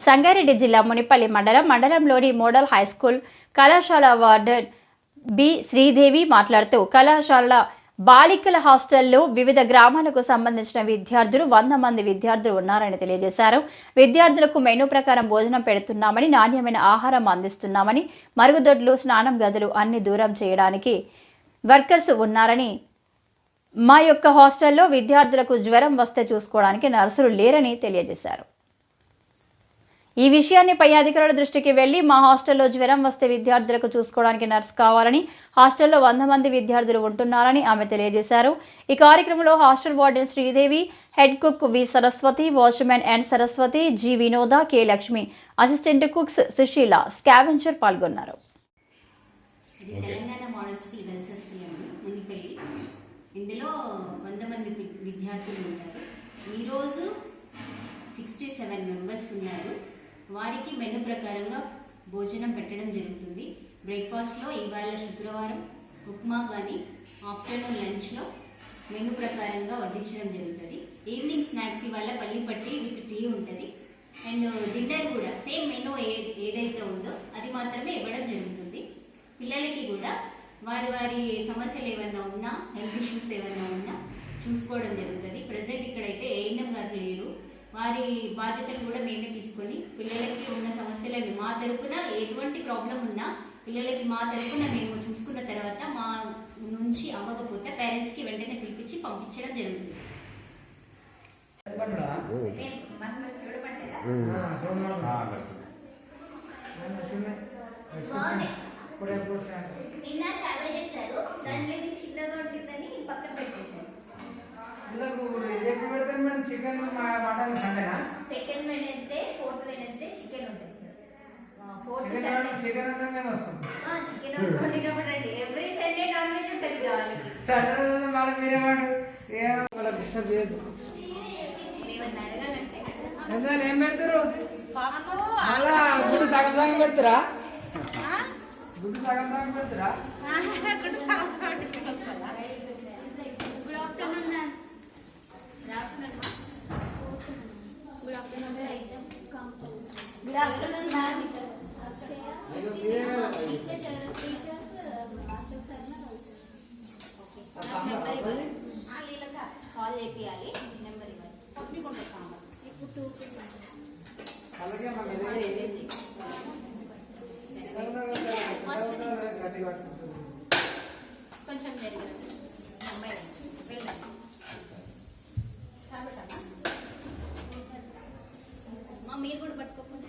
సంగారెడ్డి జిల్లా మునిపల్లి మండలం మండలంలోని మోడల్ హై స్కూల్ కళాశాల వార్డెన్ బి శ్రీదేవి మాట్లాడుతూ కళాశాల బాలికల హాస్టల్లో వివిధ గ్రామాలకు సంబంధించిన విద్యార్థులు వంద మంది విద్యార్థులు ఉన్నారని తెలియజేశారు. విద్యార్థులకు మెనూ ప్రకారం భోజనం పెడుతున్నామని నాణ్యమైన ఆహారం అందిస్తున్నామని మరుగుదొడ్లు స్నానం గదులు అన్ని దూరం చేయడానికి వర్కర్స్ ఉన్నారని మా యొక్క హాస్టల్లో విద్యార్థులకు జ్వరం వస్తే చూసుకోవడానికి నర్సులు లేరని తెలియజేశారు. ఈ విషయాన్ని పై అధికారుల దృష్టికి వెళ్ళి మా హాస్టల్లో జ్వరం వస్తే విద్యార్థులకు చూసుకోవడానికి నర్స్ కావాలని హాస్టల్లో వంద మంది విద్యార్థులు ఉంటున్నారని ఆమె తెలియజేశారు. ఈ కార్యక్రమంలో hostel warden Sridevi head cook V Saraswati watchman N Saraswati G Vinoda K Lakshmi assistant cooks Sushila scavenger పాల్గొన్నారు. తెలంగాణ మోడల్ స్కూల్ మునిపల్లి ఇందులో వంద మంది విద్యార్థులు ఉంటారు. ఈరోజు సిక్స్టీ సెవెన్ మెంబర్స్ ఉన్నారు. వారికి మెను ప్రకారంగా భోజనం పెట్టడం జరుగుతుంది. బ్రేక్ఫాస్ట్లో ఇవాళ శుక్రవారం ఉప్మా కానీ ఆఫ్టర్నూన్ లంచ్లో మెను ప్రకారంగా వడ్డించడం జరుగుతుంది. ఈవినింగ్ స్నాక్స్ ఇవాళ పల్లి పట్టి విత్ టీ ఉంటుంది. అండ్ డిన్నర్ కూడా సేమ్ మెను ఏ ఏదైతే ఉందో అది మాత్రమే ఇవ్వడం జరుగుతుంది. పిల్లలకి కూడా వారి వారి సమస్యలు ఏమన్నా ఉన్నా హెల్త్ ఇష్యూస్ ఏమన్నా ఉన్నా చూసుకోవడం జరుగుతుంది. ప్రజెంట్ ఇక్కడైతే ఏఎన్ఎం గారు లేరు. వారి బాధ్యతలు కూడా మేమే తీసుకొని పిల్లలకి ఉన్న సమస్యలను మా తరపున ఎటువంటి ప్రాబ్లం ఉన్నా పిల్లలకి మా తరపున మేము చూసుకున్న తర్వాత మా నుంచి అవ్వకపోతే పేరెంట్స్కి వెంటనే పిలిపించి పంపించడం జరుగుతుంది. నన్ను ట్రావెల్ చేశారు. ఇది చిన్నగా ఉంటుందని పక్కన పెట్టేశారు. చికెన్ మా- మటన్ సండేనా? ఏం పెడతారు? అలా గుడ్డు సగం సగం పెడతారా? గుడ్డు సగం సగం పెడతారా? Good afternoon good afternoon good afternoon good afternoon ma'am అయ్యో మీరే కాల్ చేయాలి నెంబర్ ఇవ్వాలి ఇప్పుడు టూ అలాగే మళ్ళీ కొంచెం జరిగినట్టు అమ్మాయి వెళ్ళండి మీరు కూడా పట్టుకోకుండా.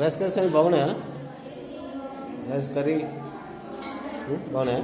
रेस कर सकते बहुत रेस करी। बहुत